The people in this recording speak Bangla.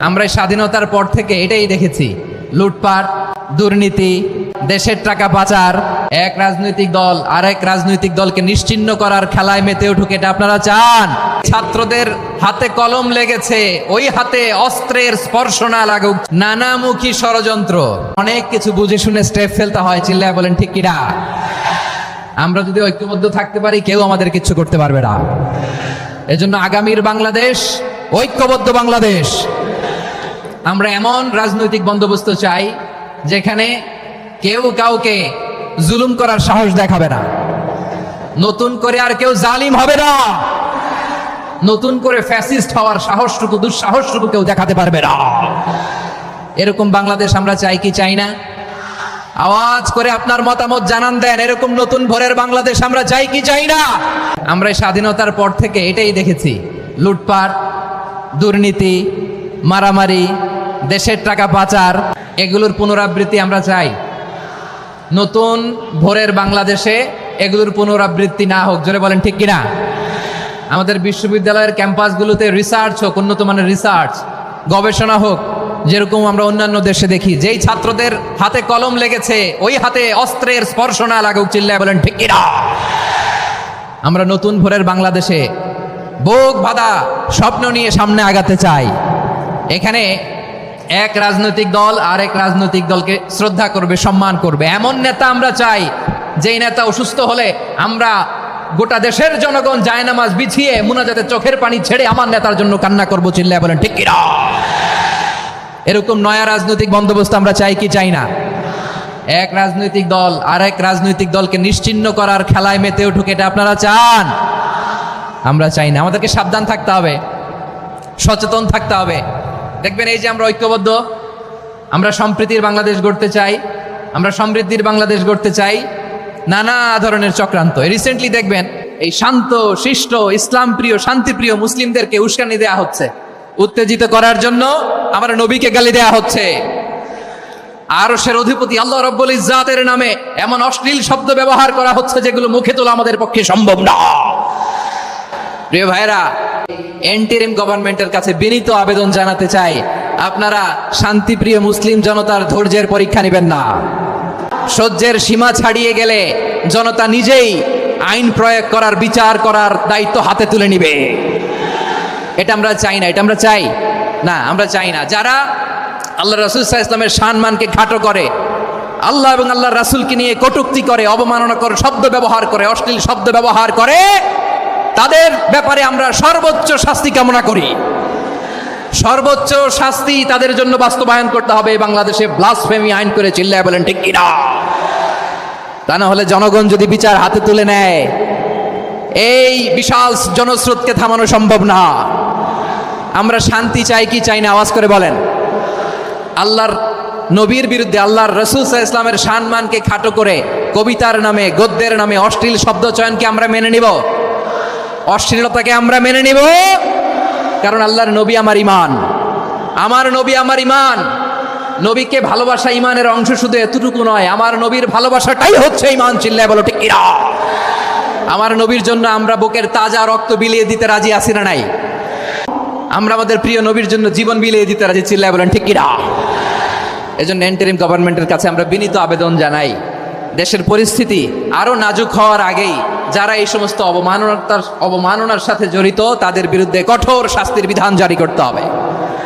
আমরা স্বাধীনতার পর থেকে এটাই দেখেছি। লুটপাট, দুর্নীতি, দেশের টাকা পাচার, এক রাজনৈতিক দল আরেক রাজনৈতিক দলকে নিশ্চিহ্ন করার খেলায় মেতে উঠুক, এটা আপনারা চান। ছাত্রদের হাতে কলম লেগেছে, ওই হাতে অস্ত্রের স্পর্শ না লাগুক, নানামুখী ষড়যন্ত্র। অনেক কিছু বুঝে শুনে স্টেপ ফেলতে হয়, চিল্লায় বলেন, ঠিক কিনা আমরা যদি ঐক্যবদ্ধ থাকতে পারি, কেউ আমাদের কিচ্ছু করতে পারবে না। এজন্য আগামীর বাংলাদেশ, ঐক্যবদ্ধ বাংলাদেশ। আমরা এমন রাজনৈতিক বন্দোবস্ত চাই যেখানে কেউ কাউকে জুলুম করার সাহস দেখাবে না। নতুন করে আর কেউ জালিম হবে না। নতুন করে ফ্যাসিস্ট হওয়ার সাহসটুকু, দুঃসাহসটুকু কেউ দেখাতে পারবে না। এরকম বাংলাদেশ আমরা চাই কি চাই না? আওয়াজ করে আপনার মতামত জানান দেন, এরকম নতুন ভোরের বাংলাদেশ আমরা চাই কি চাই না? আমরা স্বাধীনতার পর থেকে এটাই দেখেছি। লুটপাট, দুর্নীতি, মারামারি দেশের টাকা পাচার, এগুলোর পুনরাবৃত্তি আমরা চাই। নতুন ভোরের বাংলাদেশে এগুলোর পুনরাবৃত্তি না হোক, জোরে বলেন ঠিক কিনা? আমাদের বিশ্ববিদ্যালয়ের ক্যাম্পাসগুলোতে রিসার্চ হোক, উন্নত মানের রিসার্চ গবেষণা হোক, যেরকম আমরা অন্যান্য দেশে দেখি, যেই ছাত্রদের হাতে কলম লেগেছে, ওই হাতে অস্ত্রের স্পর্শ না লাগুক, চিল্লায় বলেন ঠিক কিনা? আমরা নতুন ভোরের বাংলাদেশে বোক বাধা স্বপ্ন নিয়ে সামনে আগাতে চাই। এখানে এক রাজনৈতিক দল আর এক রাজনৈতিক দলকে শ্রদ্ধা করবে, সম্মান করবে। এমন নেতা আমরা চাই, যেই নেতা অসুস্থ হলে আমরা গোটা দেশের জনগণ জায়নামাজ বিছিয়ে মুনাজাতে চোখের পানি ছেড়ে আমার নেতার জন্য কান্না করব, চিল্লায় বলেন, ঠিক এরকম নয়া রাজনৈতিক বন্দোবস্ত আমরা চাই কি চাই না? এক রাজনৈতিক দল আর এক রাজনৈতিক দলকে নিশ্চিহ্ন করার খেলায় মেতে উঠুক, এটা আপনারা চান? আমরা চাই না। আমাদেরকে সাবধান থাকতে হবে, সচেতন থাকতে হবে। দেখবেন এই যে আমরা ঐক্যবদ্ধ, আমরা সম্প্রীতির বাংলাদেশ গড়তে চাই, আমরা সমৃদ্ধির বাংলাদেশ গড়তে চাই, নানা ধরনের চক্রান্ত। রিসেন্টলি দেখবেন এই শান্ত, শিষ্ট ইসলাম প্রিয় শান্তিপ্রিয় মুসলিমদেরকে উস্কানি দেয়া হচ্ছে। উত্তেজিত করার জন্য আমার নবীকে গালি দেয়া হচ্ছে। আরশের অধিপতি আল্লাহ রব্বুল ইজ্জাতের নামে এমন অশ্লীল শব্দ ব্যবহার করা হচ্ছে যেগুলো মুখে তোলা আমাদের পক্ষে সম্ভব না। প্রিয় ভাইরা এন্টিরিম গভর্নমেন্টের কাছে বিনীত আবেদন জানাতে চাই, আপনারা শান্তিপ্রিয় মুসলিম জনতার ধৈর্যের পরীক্ষা নেবেন না। সহ্যের সীমা ছাড়িয়ে গেলে জনতা নিজেই আইন প্রয়োগ করার, বিচার করার দায়িত্ব হাতে তুলে নিবে। এটা আমরা চাই না, এটা আমরা চাই না, আমরা চাই না। যারা আল্লাহ রাসুল ইসলামের সম্মানকে খাটো করে, আল্লাহ এবং আল্লাহ রাসুলকে নিয়ে কটুক্তি করে অবমাননা করে শব্দ ব্যবহার করে, অশ্লীল শব্দ ব্যবহার করে তাদের ব্যাপারে আমরা সর্বোচ্চ শাস্তি কামনা করি। সর্বোচ্চ শাস্তি তাদের জন্য বাস্তবায়ন করতে হবে বাংলাদেশে ব্লাসফেমি আইন করে চিল্লায় বলেন, ঠিক কিনা? তা না হলে জনগণ যদি বিচার হাতে তুলে নেয়, এই বিশাল জনস্রোতকে থামানো সম্ভব না। আমরা শান্তি চাই কি চাই না, আওয়াজ করে বলেন। আল্লাহর নবীর বিরুদ্ধে আল্লাহর রসুল ইসলামের সম্মানকে খাটো করে কবিতার নামে, গদ্যের নামে অশ্লীল শব্দ চয়নকে আমরা মেনে নিব। অশ্লীলতাকে আমরা মেনে নিব। কারণ আল্লাহর নবী আমার ইমান আমার নবী আমার ইমান নবীকে ভালোবাসা ইমানের অংশ শুধু এতটুকু নয়, আমার নবীর ভালোবাসাটাই হচ্ছে ইমান চিল্লায় বলো ঠিক কিনা? আমার নবীর জন্য আমরা বুকের তাজা রক্ত বিলিয়ে দিতে রাজি আছি না নাই? আমরা আমাদের প্রিয় নবীর জন্য জীবন বিলিয়ে দিতে রাজি, চিল্লায় বলেন ঠিক কিনা? এজন্য এন্টারিম গভর্নমেন্টের কাছে আমরা বিনীত আবেদন জানাই। দেশের পরিস্থিতি আরও নাজুক হওয়ার আগেই যারা এই সমস্ত অবমাননার অবমাননার সাথে জড়িত, তাদের বিরুদ্ধে কঠোর শাস্তির বিধান জারি করতে হবে।